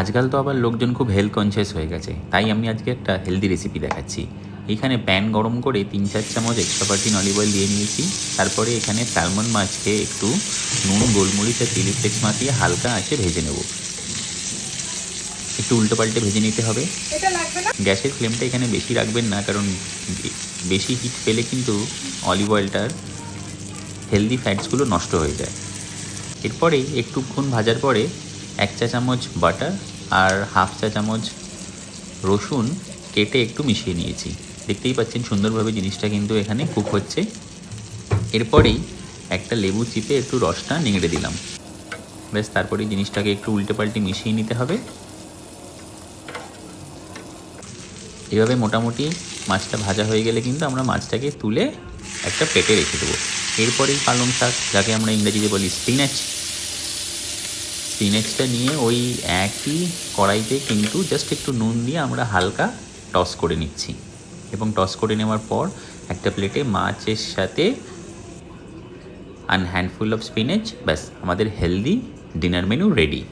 আজকাল তো আবার লোকজন খুব হেলথ কনসিয়াস হয়ে গেছে তাই আমি আজকে একটা হেলদি রেসিপি দেখাচ্ছি। এখানে প্যান গরম করে তিন চার চামচ এক্সট্রা পার্টিন অলিভ অয়েল দিয়ে নিয়েছি তারপরে এখানে স্যালমন মাছকে একটু নুন গোলমরিচ আর চিলি ফ্লেক্স মাখিয়ে হালকা আঁচে ভেজে নেব। একটু উল্টো পাল্টে ভেজে নিতে হবে। গ্যাসের ফ্লেমটা এখানে বেশি রাখবেন না কারণ বেশি হিট পেলে কিন্তু অলিভ অয়েলটার হেলদি ফ্যাটসগুলো নষ্ট হয়ে যায়। এরপরে একটুক্ষণ ভাজার পরে এক চা চামচ বাটার আর হাফ চা চামচ রসুন কেটে একটু মিশিয়ে নিয়েছি। দেখতেই পাচ্ছেন সুন্দরভাবে জিনিসটা কিন্তু এখানে কুক হচ্ছে। এরপরেই একটা লেবু চিপে একটু রসটা নিংড়ে দিলাম। ব্যাস তারপরে জিনিসটাকে একটু উল্টে পাল্টে মিশিয়ে নিতে হবে। এভাবে মোটামুটি মাছটা ভাজা হয়ে গেলে কিন্তু আমরা মাছটাকে তুলে একটা প্লেটে রেখে দেবো। এরপরেই পালং শাক, যাকে আমরা ইংরেজিতে বলি স্পিনাচ স্পিনাচটা নিয়ে ওই একই কড়াইতে কিন্তু জাস্ট একটু নুন দিয়ে আমরা হালকা টস করে নিচ্ছি। এবং টস করে নেওয়ার পর একটা প্লেটে মাছের সাথে আন হ্যান্ডফুল অফ স্পিনাচ ব্যাস, আমাদের হেলদি ডিনার মেনু রেডি